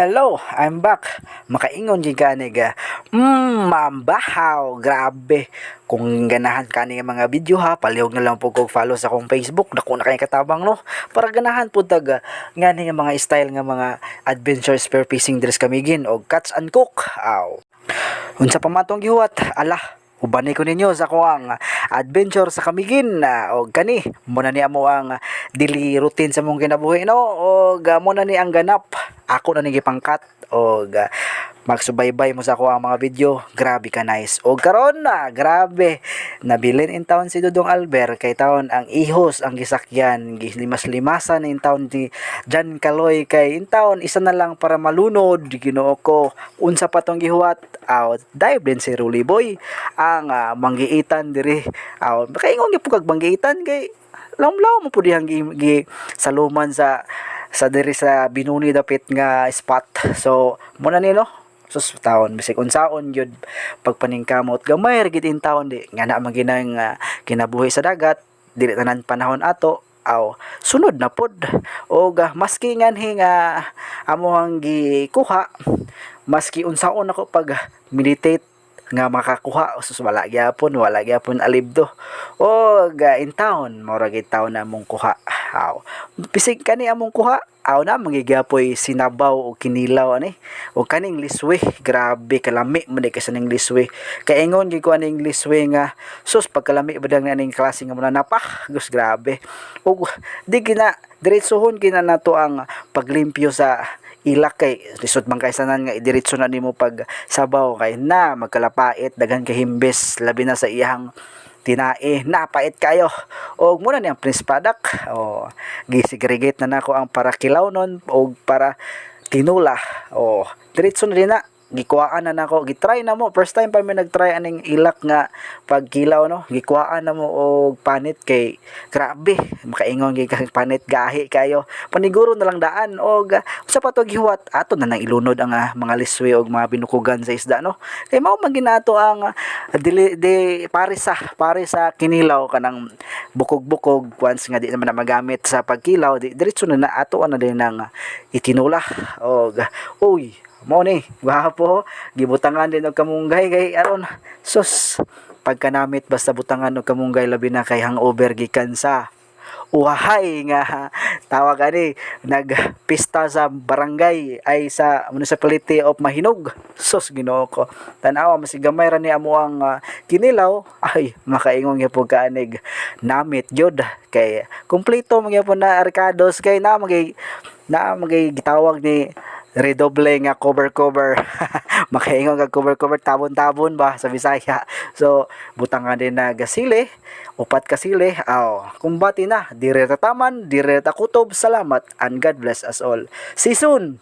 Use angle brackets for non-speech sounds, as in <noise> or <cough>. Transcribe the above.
Hello, I'm back. Makaingon din ka niga. Mmm, mambahaw. Grabe. Kung ganahan ka nga mga video ha, palihog na lang po kog follow sa akong Facebook. Naku na kayo katabang no. Para ganahan po taga nga ni nga mga style nga mga adventure spear fishing dress kamigin o catch and cook. Aw. Unsa pa man tong gihuwat? Ala, Ubanay ko ninyo sa kuang adventure sa Kamigin na o kani muna ni amo ang daily routine sa mong kinabuhi no o mo na ni ang ganap ako na ni gipangkat o magsubaybay mo sa kuang mga video. Grabe ka nice. O karon na grabe. Nabilin in town si Dudong Albert. Kay taon ang ihos ang gisakyan. Limas-limasan in town ni Jan Kaloy kay in town isa na lang para malunod. Ginoo ko unsa pa tong gihuwat? Out dive din si Ruli Boy. Ang ah, manggiitan diri. Aw makaingon gyud kag manggiitan kay lamlaw mo pud gi, gi saluman sa sa diri sa binuni dapit nga spot. So muna ni no? Sus taon. Bisig unsaon gyud pagpaningkamot. Gamay ra gid taon di. Nga na maginang uh, kinabuhi sa dagat. Dili tanan panahon ato. Aw sunod na pod. Og uh, maski nganhi nga amohang gikuha maski unsaon ako pag meditate nga makakuha. Sus wala gyapon wala gyapon alibdo. O ga in town mora gid taon na mong kuha aw bisig kani among kuha. Aw na magigapoy sinabaw o kinilaw ani. O kaning liswe grabe kalami man di kasi ning liswe kay ingon gyud ko aning liswe nga sus pagkalami badang na ning klase nga muna napah <laughs> gus grabe. Ug di gina diretsohon gina nato ang paglimpyo sa ilak kay lisod man kay sanan nga idiretso na nimo pag sabaw kay na magkalapait daghan ka himbes labi na sa iyang tinae napait kayo. Og muna niyang prince product o gisegregate na nako ang para kilaw nun og para tinula. O diretso na din na gikuhaan na nako. Gitry na mo. First time pa mi nagtry aning ilak nga pagkilaw no? Gikuhaan na mo og panit kay grabe. Makaingon gyud kang panit gahi kayo. Paniguro na lang daan. Og uh, usa pa to gihuwat ato na nang ilunod ang ah, mga liswe og mga binukugan sa isda no? Kay mao man ginato ang ah, dili di pare sa pare sa kinilaw kanang bukog-bukog. Once nga di naman na magamit sa pagkilaw di diretso na na ato na din nang ah, itinula. Og uy mo ni gwapo. Gibutangan din og kamunggay kay aron. Sus pagkanamit basta butangan og kamunggay labi na kay hangover gikan sa uhahay nga <laughs> tawag ani nagpista sa barangay ay sa municipality of Mahinog. Sus Ginoo ko. Tan-awa masigamay ra ni amo ang ah, kinilaw. Ay makaingon gyud pud kaanig namit jud. Kay kumpleto man gyud na arkados kay na magay na magay gitawag ni redoble nga cover cover. <laughs> Makaingon kag cover cover. Tabon tabon ba sa Bisaya? So butangan din na gasile. Upat kasile. Aw kumbati na. Dire tataman dire takutob salamat and God bless us all. See soon